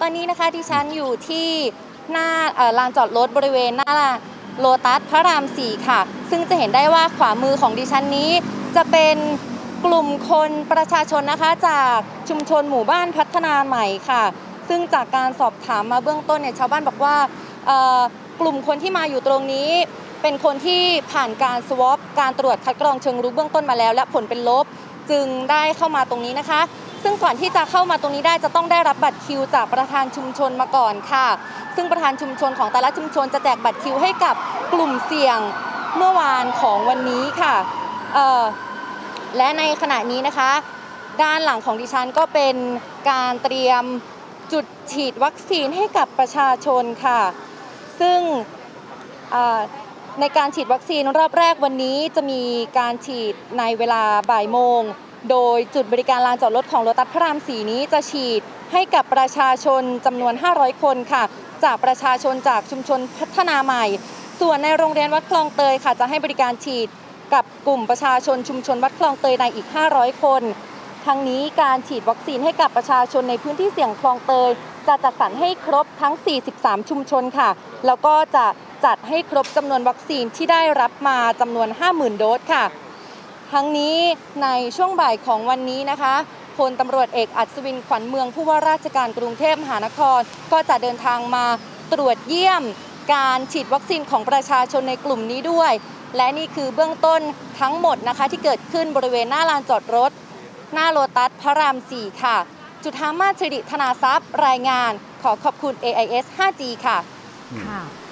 ตอนนี้นะคะดิฉันอยู่ที่หน้าลานจอดรถบริเวณหน้าโลตัสพระรามสี่ค่ะ ซึ่งจะเห็นได้ว่าขวามือของดิฉันนี้จะเป็นกลุ่มคนประชาชนนะคะจากชุมชนหมู่บ้านพัฒนาใหม่ค่ะ ซึ่งจากการสอบถามมาเบื้องต้นเนี่ยชาวบ้านบอกว่ากลุ่มคนที่มาอยู่ตรงนี้ เป็นคนที่ผ่านการสวอปการตรวจคัดกรองเชิงรุกเบื้องต้นมาแล้ว และผลเป็นลบจึงได้เข้ามาตรงนี้นะคะ ซึ่งก่อนที่จะเข้ามาตรงนี้ได้จะต้องได้รับบัตรคิว จากประธานชุมชนมาก่อนค่ะ ซึ่งประธานชุมชนของแต่ละชุมชนจะแจกบัตรคิวให้กับกลุ่มเสี่ยงเมื่อวานของวันนี้ค่ะและในขณะนี้นะคะ ด้านหลังของดิฉันก็เป็นการเตรียมจุดฉีดวัคซีนให้กับประชาชนค่ะ ซึ่ง ในการฉีดวัคซีนรอบแรกวันนี้จะมีการฉีดในเวลาบ่ายโมง โดยจุดบริการลานจอดรถของโลตัสพระรามสีนี้จะฉีดให้กับประชาชนจำนวน 500 คนค่ะ จากประชาชนจากชุมชนพัฒนาใหม่ ส่วนในโรงเรียนวัดคลองเตยค่ะ จะให้บริการฉีดกับกลุ่มประชาชนชุมชนวัดคลองเตยในอีก 500 คน ทั้งนี้การฉีดวัคซีนให้กับประชาชนในพื้นที่เสี่ยงคลองเตย จะจัดสรรให้ครบทั้ง 43 ชุมชนค่ะ แล้วก็จะจัดให้ครบจำนวนวัคซีนที่ได้รับมาจำนวน 50,000 โดสค่ะ ทั้งนี้ในช่วงบ่ายของวันนี้นะคะพลตำรวจเอกอัศวินขวัญเมืองผู้ว่าราชการกรุงเทพมหานคร ก็จะเดินทางมาตรวจเยี่ยมการฉีดวัคซีนของประชาชนในกลุ่มนี้ด้วย และนี่คือเบื้องต้นทั้งหมดนะคะที่เกิดขึ้นบริเวณหน้าลานจอดรถ หน้าโลตัสพระราม 4 ค่ะ จุธามาศสิริธนาทรัพย์ รายงานขอขอบคุณ AIS 5G ค่ะ ค่ะเอ่อ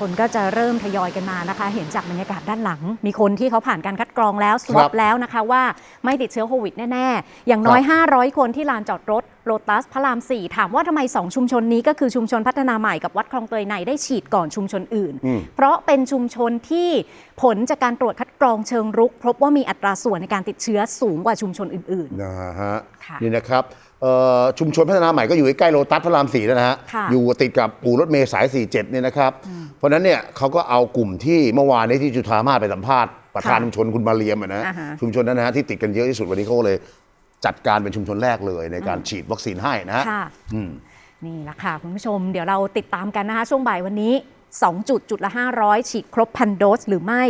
คนก็จะเริ่มทยอยกันมานะคะ เห็นจากบรรยากาศด้านหลัง มีคนที่เขาผ่านการคัดกรองแล้วสวอปแล้วนะคะว่าไม่ติดเชื้อโควิดแน่ ๆ อย่างน้อย 500 คนที่ลานจอดรถโลตัสพระราม 4 ถามว่าทำไม 2 ชุมชนนี้ก็คือชุมชนพัฒนาใหม่กับวัดคลองเตยในได้ฉีดก่อนชุมชนอื่นอืมเพราะเป็นชุมชนที่ผลจากการตรวจคัดกรองเชิงรุก พบว่ามีอัตราส่วนในการติดเชื้อสูงกว่าชุมชนอื่นนะฮะค่ะนี่นะครับเอ่อ ชุมชนพัฒนาใหม่ก็อยู่ใกล้ๆโลตัสพระรามสี่แล้วนะฮะค่ะอยู่ติดกับปู่รถเมล์สาย 47เนี่ยนะครับ เพราะฉะนั้นเนี่ยเขาก็เอากลุ่มที่เมื่อวานนี้ที่จุฑามาศไปสัมภาษณ์ประธานค่ะชุมชนคุณมาเรียมอะนะอ่าฮะชุมชนนั้นนะฮะที่ติดกันเยอะที่สุดวันนี้เขาก็เลยจัดการเป็นชุมชนแรกเลยในการฉีดวัคซีนให้นะฮะๆค่ะอืมนี่แหละค่ะคุณผู้ชมเดี๋ยวเราติดตามกันนะคะช่วงบ่ายวันนี้ 2 จุดจุดละ 500 ฉีดครบพันโดสหรือไม่